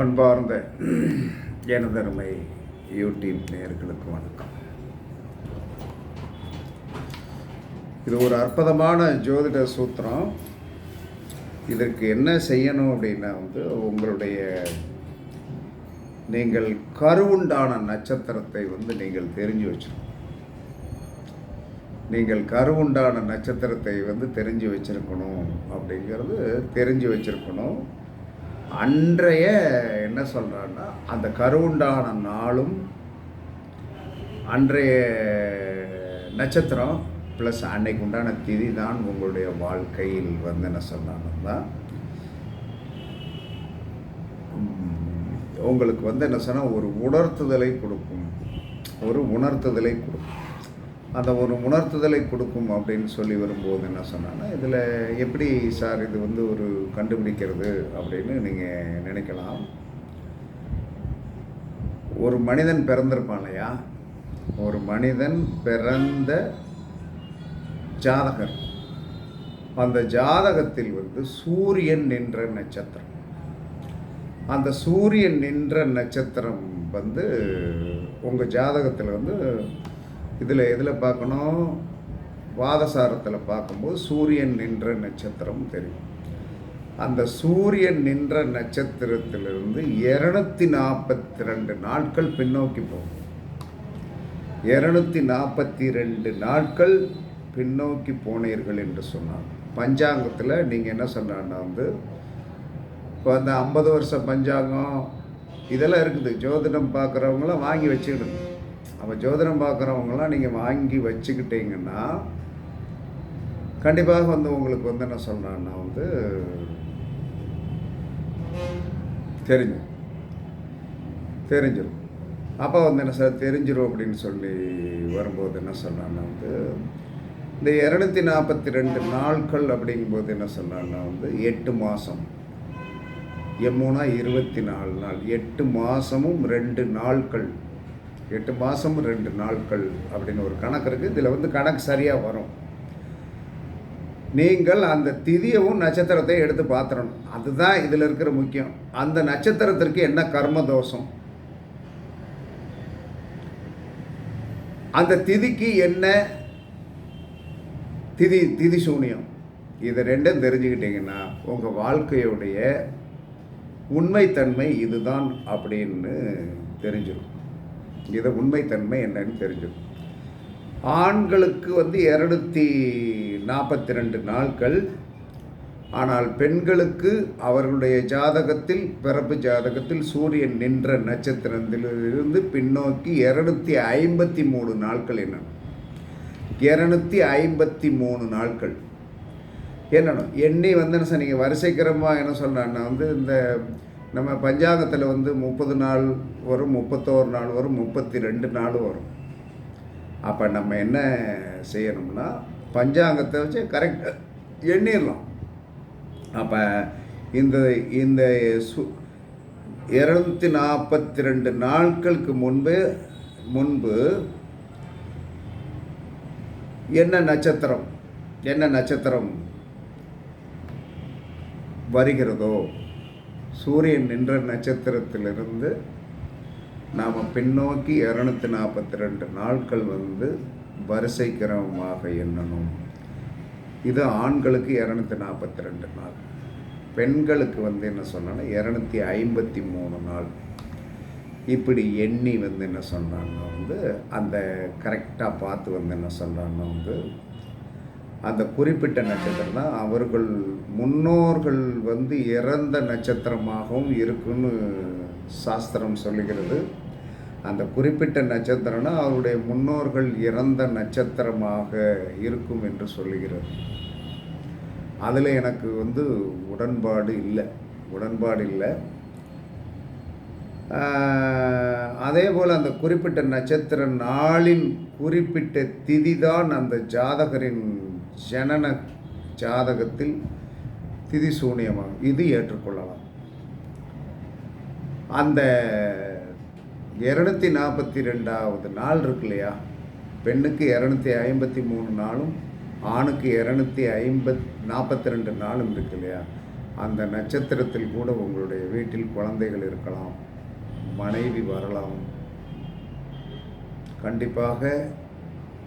அன்பார்ந்த எனதருமை யூடியூப் நேயர்களுக்கு வணக்கம். இது ஒரு அற்புதமான ஜோதிட சூத்திரம். இதற்கு என்ன செய்யணும் அப்படின்னா வந்து உங்களுடைய நீங்கள் கருவுண்டான நட்சத்திரத்தை வந்து நீங்கள் தெரிஞ்சு வச்சிருக்கணும். நீங்கள் கருவுண்டான நட்சத்திரத்தை வந்து தெரிஞ்சு வச்சிருக்கணும் அப்படிங்கிறது தெரிஞ்சு வச்சிருக்கணும். அன்றைய என்ன சொல்கிறான்னா அந்த கருவுண்டான நாளும் அன்றைய நட்சத்திரம் ப்ளஸ் அன்னைக்கு உண்டான திதி தான் உங்களுடைய வாழ்க்கையில் வந்து என்ன சொன்னான்னா உங்களுக்கு வந்து என்ன சொன்னால் ஒரு உணர்த்துதலை கொடுக்கும். ஒரு உணர்த்துதலை கொடுக்கும். அந்த ஒரு உணர்த்துதலை கொடுக்கும் அப்படின்னு சொல்லி வரும்போது என்ன சொன்னான்னா இதில் எப்படி சார் இது வந்து ஒரு கண்டுபிடிக்கிறது? அப்படின்னு நீங்கள் நினைக்கலாம். ஒரு மனிதன் பிறந்திருப்பான் இல்லையா? ஒரு மனிதன் பிறந்த ஜாதகர். அந்த ஜாதகத்தில் வந்து சூரியன் நின்ற நட்சத்திரம். அந்த சூரியன் நின்ற நட்சத்திரம் வந்து உங்கள் ஜாதகத்தில் வந்து இதில் எதில் பார்க்கணும்? வாதசாரத்தில் பார்க்கும்போது சூரியன் நின்ற நட்சத்திரம் தெரியும். அந்த சூரியன் நின்ற நட்சத்திரத்திலிருந்து இரநூத்தி நாற்பத்தி ரெண்டு நாட்கள் பின்னோக்கி போகும். இரநூத்தி நாற்பத்தி ரெண்டு நாட்கள் பின்னோக்கி போனீர்கள் என்று சொன்னார் பஞ்சாங்கத்தில் நீங்கள் என்ன சொன்னான்னா வந்து இப்போ அந்த ஐம்பது வருஷம் பஞ்சாங்கம் இதெல்லாம் இருக்குது. ஜோதிடம் பார்க்குறவங்களாம் வாங்கி வச்சுக்கிடுங்க. அப்போ ஜோதிடம் பார்க்குறவங்களாம் நீங்கள் வாங்கி வச்சுக்கிட்டீங்கன்னா கண்டிப்பாக வந்து உங்களுக்கு வந்து என்ன சொல்கிறேன்னா வந்து தெரிஞ்சு தெரிஞ்சிடும் அப்போ வந்து என்ன சார் தெரிஞ்சிடும் அப்படின்னு சொல்லி வரும்போது என்ன சொல்கிறான்னா வந்து இந்த இரநூத்தி நாற்பத்தி ரெண்டு நாட்கள் அப்படிங்கும்போது என்ன சொல்கிறான்னா வந்து எட்டு மாதம் எம்மூனா இருபத்தி நாலு நாள். எட்டு மாதமும் ரெண்டு நாட்கள். எட்டு மாதம் ரெண்டு நாட்கள் அப்படின்னு ஒரு கணக்கு இருக்குது இதில் வந்து கணக்கு சரியாக வரும். நீங்கள் அந்த திதியவும் நட்சத்திரத்தை எடுத்து பார்த்துடணும். அதுதான் இதில் இருக்கிற முக்கியம். அந்த நட்சத்திரத்திற்கு என்ன கர்ம தோஷம்? அந்த திதிக்கு என்ன? திதி திதி சூனியம். இதை ரெண்டும் தெரிஞ்சுக்கிட்டிங்கன்னா உங்கள் வாழ்க்கையுடைய உண்மைத்தன்மை இதுதான் அப்படின்னு தெரிஞ்சிடும் இதை உண்மைத்தன்மை என்னன்னு தெரிஞ்சுக்கும் ஆண்களுக்கு வந்து இரநூத்தி நாற்பத்தி ரெண்டு நாட்கள் ஆனால் பெண்களுக்கு அவர்களுடைய ஜாதகத்தில் பிறப்பு ஜாதகத்தில் சூரியன் நின்ற நட்சத்திரத்திலிருந்து பின்னோக்கி இரநூத்தி ஐம்பத்தி மூணு நாட்கள் என்ன? இரநூத்தி ஐம்பத்தி மூணு நாட்கள் என்னணும் எண்ணி வந்து என்ன சார் நீங்கள் வரிசைக்கிறமா என்ன சொல்கிறேன்னா வந்து இந்த நம்ம பஞ்சாங்கத்தில் வந்து முப்பது நாள் வரும் முப்பத்தோரு நாள் வரும் முப்பத்தி ரெண்டு நாள் வரும். அப்போ நம்ம என்ன செய்யணும்னா பஞ்சாங்கத்தை வச்சு கரெக்டாக எண்ணிடலாம். அப்போ இந்த இந்த சு இரநூத்தி நாற்பத்தி ரெண்டு நாட்களுக்கு முன்பு முன்பு என்ன நட்சத்திரம் என்ன நட்சத்திரம் வருகிறதோ சூரியன் நின்ற நட்சத்திரத்திலிருந்து நாம் பின்னோக்கி இரநூத்தி நாற்பத்தி ரெண்டு நாட்கள் வந்து வரிசை கிரமமாக எண்ணணும். இது ஆண்களுக்கு இரநூத்தி நாற்பத்தி ரெண்டு நாள். பெண்களுக்கு வந்து என்ன சொன்னால் இரநூத்தி ஐம்பத்தி மூணு நாள். இப்படி எண்ணி வந்து என்ன சொன்னாங்கன்னா வந்து அந்த கரெக்டாக பார்த்து வந்து என்ன சொல்கிறாங்கன்னா வந்து அந்த குறிப்பிட்ட நட்சத்திரம் தான் அவர்கள் முன்னோர்கள் வந்து இறந்த நட்சத்திரமாகவும் இருக்குன்னு சாஸ்திரம் சொல்லுகிறது. அந்த குறிப்பிட்ட நட்சத்திரம்னா அவருடைய முன்னோர்கள் இறந்த நட்சத்திரமாக இருக்கும் என்று சொல்லுகிறது. அதில் எனக்கு வந்து உடன்பாடு இல்லை. உடன்பாடு இல்லை. அதே போல் அந்த குறிப்பிட்ட நட்சத்திர நாளின் குறிப்பிட்ட திதி தான் அந்த ஜாதகரின் ஜனன ஜாதகத்தில் திதி சூனியமாகும். இது ஏற்றுக்கொள்ளலாம். அந்த இரநூத்தி நாற்பத்தி ரெண்டாவது நாள் இருக்கு இல்லையா? பெண்ணுக்கு இரநூத்தி ஐம்பத்தி மூணு நாளும் ஆணுக்கு இரநூத்தி ஐம்பத் நாற்பத்தி ரெண்டு நாளும் இருக்கு இல்லையா? அந்த நட்சத்திரத்தில் கூட உங்களுடைய வீட்டில் குழந்தைகள் இருக்கலாம் மனைவி வரலாம். கண்டிப்பாக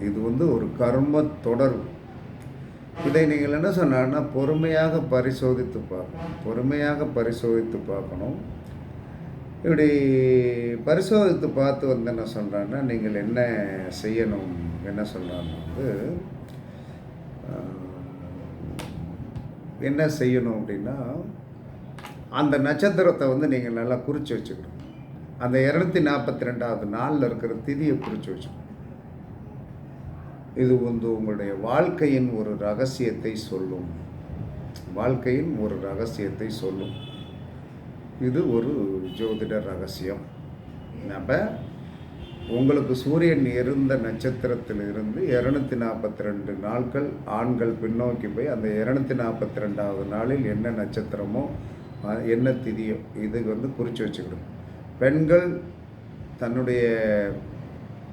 இது வந்து ஒரு கர்ம தொடர்பு. இதை நீங்கள் என்ன சொன்னார்னா பொறுமையாக பரிசோதித்து பார்க்கணும். பொறுமையாக பரிசோதித்து பார்க்கணும். இப்படி பரிசோதித்து பார்த்து வந்து என்ன சொல்கிறான்னா நீங்கள் என்ன செய்யணும்? என்ன சொல்கிறான்னு வந்து என்ன செய்யணும் அப்படின்னா அந்த நட்சத்திரத்தை வந்து நீங்கள் நல்லா குறித்து வச்சுக்கணும். அந்த இரநூத்தி நாற்பத்தி ரெண்டாவது நாளில் இருக்கிற திதியை குறித்து வச்சுக்கணும். இது வந்து உங்களுடைய வாழ்க்கையின் ஒரு ரகசியத்தை சொல்லும். வாழ்க்கையின் ஒரு ரகசியத்தை சொல்லும். இது ஒரு ஜோதிட ரகசியம். நம்ம உங்களுக்கு சூரியன் இருந்த நட்சத்திரத்திலிருந்து இரநூத்தி நாற்பத்தி ரெண்டு நாட்கள் ஆண்கள் பின்னோக்கி போய் அந்த இரநூத்தி நாற்பத்தி ரெண்டாவது நாளில் என்ன நட்சத்திரமோ என்ன திதியோ இது வந்து குறித்து வச்சுக்கணும் பெண்கள் தன்னுடைய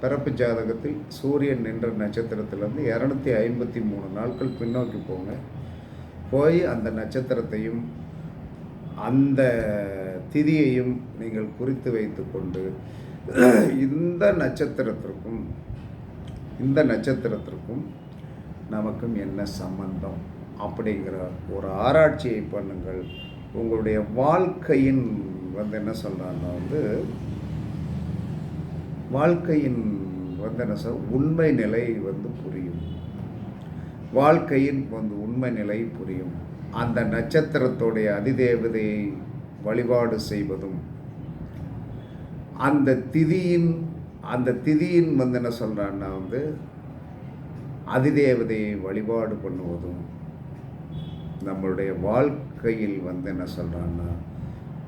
பிறப்பு ஜாதகத்தில் சூரியன் நின்ற நட்சத்திரத்திலிருந்து இரநூத்தி ஐம்பத்தி மூணு நாட்கள் பின்னோக்கி போங்க. போய் அந்த நட்சத்திரத்தையும் அந்த திதியையும் நீங்கள் குறித்து வைத்துக்கொண்டு இந்த நட்சத்திரத்திற்கும் இந்த நட்சத்திரத்திற்கும் நமக்கும் என்ன சம்பந்தம்? அப்படிங்கிற ஒரு ஆராய்ச்சியை பண்ணுங்கள். உங்களுடைய வாழ்க்கையின் வந்து என்ன சொல்கிறாங்கன்னா வந்து வாழ்க்கையின் வந்து என்ன சொல் உண்மை நிலை வந்து புரியும். வாழ்க்கையின் வந்து உண்மை நிலை புரியும். அந்த நட்சத்திரத்துடைய அதிதேவதையை வழிபாடு செய்வதும் அந்த திதியின் அந்த திதியின் வந்து என்ன சொல்கிறான்னா வந்து அதிதேவதையை வழிபாடு பண்ணுவதும் நம்மளுடைய வாழ்க்கையில் வந்து என்ன சொல்கிறான்னா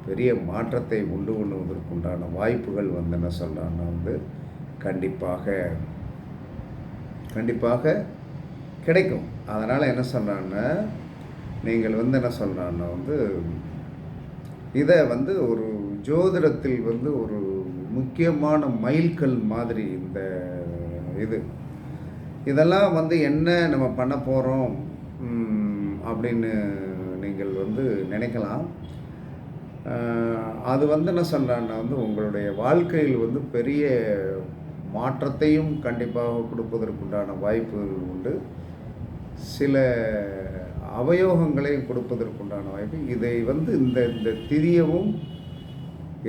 பெரிய மாற்றத்தை உண்டு பண்ணுவதற்குண்டான வாய்ப்புகள் வந்து என்ன சொல்கிறான்னா வந்து கண்டிப்பாக கண்டிப்பாக கிடைக்கும். அதனால் என்ன சொல்கிறான்னா நீங்கள் வந்து என்ன சொல்கிறான்னா வந்து இதை வந்து ஒரு ஜோதிடத்தில் வந்து ஒரு முக்கியமான மைல்கல் மாதிரி இந்த இது. இதெல்லாம் வந்து என்ன நம்ம பண்ண போகிறோம் அப்படின்னு நீங்கள் வந்து நினைக்கலாம். அது வந்து என்ன சொல்கிறேன்னா வந்து உங்களுடைய வாழ்க்கையில் வந்து பெரிய மாற்றத்தையும் கண்டிப்பாக கொடுப்பதற்குண்டான வாய்ப்புகள் உண்டு. சில அவயோகங்களையும் கொடுப்பதற்குண்டான வாய்ப்பு. இதை வந்து இந்த இந்த திரியவும்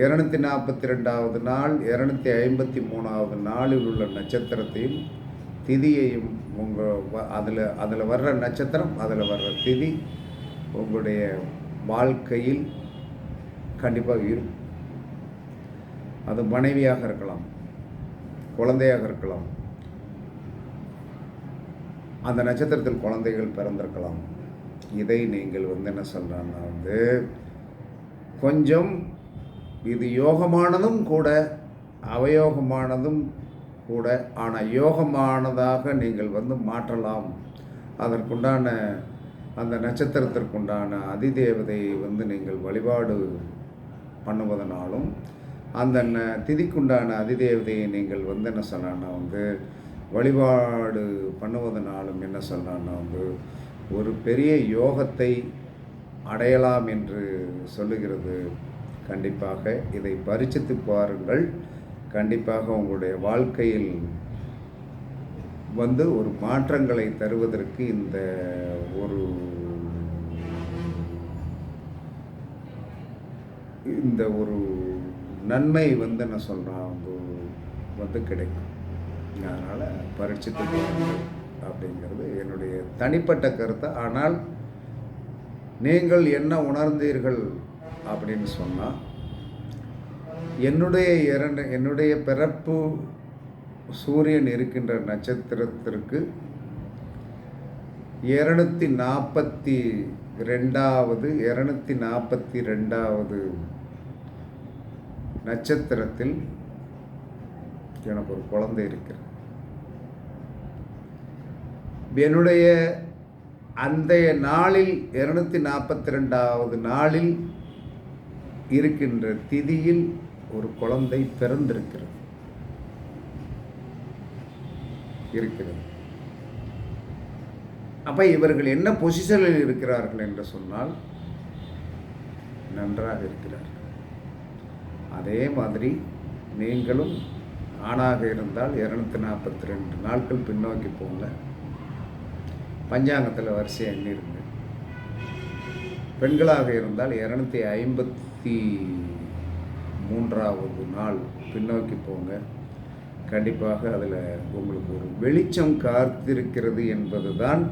இரநூத்தி நாற்பத்தி ரெண்டாவது நாள் இரநூத்தி ஐம்பத்தி மூணாவது நாளில் உள்ள நட்சத்திரத்தையும் திதியையும் உங்கள் அதில் அதில் வர்ற நட்சத்திரம் அதில் வர்ற திதி உங்களுடைய வாழ்க்கையில் கண்டிப்பாக இருக்கும் அது மனைவியாக இருக்கலாம் குழந்தையாக இருக்கலாம். அந்த நட்சத்திரத்தில் குழந்தைகள் பிறந்திருக்கலாம். இதை நீங்கள் வந்து என்ன சொல்கிறாங்கன்னா வந்து கொஞ்சம் இது யோகமானதும் கூட அவயோகமானதும் கூட ஆனால் யோகமானதாக நீங்கள் வந்து மாற்றலாம். அதற்குண்டான அந்த நட்சத்திரத்திற்குண்டான அதிதேவதையை வந்து நீங்கள் வழிபாடு பண்ணுவதனாலும் அந்த ந- திதிக்குண்டான அதிதேவதையை நீங்கள் வந்து என்ன சொல்லலாம்னா வந்து வழிபாடு பண்ணுவதனாலும் என்ன சொல்லலாம்னா வந்து ஒரு பெரிய யோகத்தை அடையலாம் என்று சொல்லுகிறது. கண்டிப்பாக இதை பரிச்சித்து பாருங்கள். கண்டிப்பாக உங்களுடைய வாழ்க்கையில் வந்து ஒரு மாற்றங்களை தருவதற்கு இந்த ஒரு இந்த ஒரு நன்மை வந்து என்ன சொல்கிறான் வந்து கிடைக்கும். அதனால் பரீட்சித்து அப்படிங்கிறது என்னுடைய தனிப்பட்ட கருத்து. ஆனால் நீங்கள் என்ன உணர்ந்தீர்கள் அப்படின்னு சொன்னால் என்னுடைய இரண்டு என்னுடைய பிறப்பு சூரியன் இருக்கின்ற நட்சத்திரத்திற்கு இரநூத்தி நாற்பத்தி ரெண்டாவது இரநூத்தி நாற்பத்தி ரெண்டாவது நட்சத்திரத்தில் எனக்கு ஒரு குழந்தை இருக்கிறது. என்னுடைய அந்த நாளில் இரநூத்தி நாற்பத்தி ரெண்டாவது நாளில் இருக்கின்ற திதியில் ஒரு குழந்தை பிறந்திருக்கிறது. இருக்கிறது. அப்போ இவர்கள் என்ன பொசிஷனில் இருக்கிறார்கள் என்று சொன்னால் நன்றாக இருக்கிறார் அதே மாதிரி நீங்களும் ஆணாக இருந்தால் இரநூத்தி நாற்பத்தி ரெண்டு நாட்கள் பின்னோக்கி போங்க. பஞ்சாங்கத்தில் வரிசை எண்ணிருங்க. பெண்களாக இருந்தால் இரநூத்தி ஐம்பத்தி மூன்றாவது நாள் பின்னோக்கி போங்க. கண்டிப்பாக அதில் உங்களுக்கு ஒரு வெளிச்சம் காத்திருக்கிறது என்பது தான்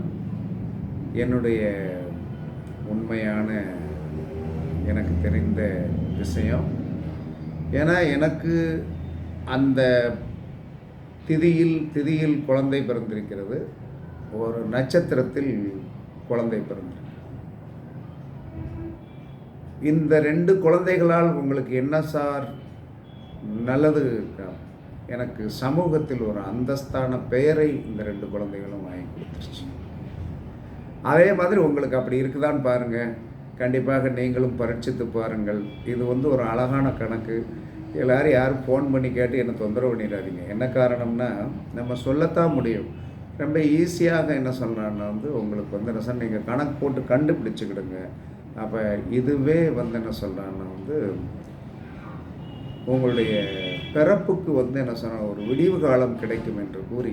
என்னுடைய உண்மையான எனக்கு தெரிந்த விஷயம். ஏன்னா எனக்கு அந்த திதியில் திதியில் குழந்தை பிறந்திருக்கிறது. ஒரு நட்சத்திரத்தில் குழந்தை பிறந்திருக்கிறது இந்த ரெண்டு குழந்தைகளால் உங்களுக்கு என்ன சார்? நல்லது எனக்கு சமூகத்தில் ஒரு அந்தஸ்தான பெயரை இந்த ரெண்டு குழந்தைகளும் வாங்கி கொடுத்துருச்சு. அதே மாதிரி உங்களுக்கு அப்படி இருக்குதான்னு பாருங்கள் கண்டிப்பாக நீங்களும் பரீட்சித்து பாருங்கள். இது வந்து ஒரு அழகான கணக்கு. எல்லோரும் யாரும் ஃபோன் பண்ணி கேட்டு என்னை தொந்தரவு பண்ணிடாதீங்க. என்ன காரணம்னா நம்ம சொல்லத்தான் முடியும். ரொம்ப ஈஸியாக என்ன சொல்கிறான்னா வந்து உங்களுக்கு வந்து என்ன சார் நீங்கள் கணக்கு போட்டு கண்டுபிடிச்சிக்கிடுங்க. அப்போ இதுவே வந்து என்ன சொல்கிறான்னா வந்து உங்களுடைய பிறப்புக்கு வந்து என்ன சொன்ன ஒரு விடிவு காலம் கிடைக்கும் என்று கூறி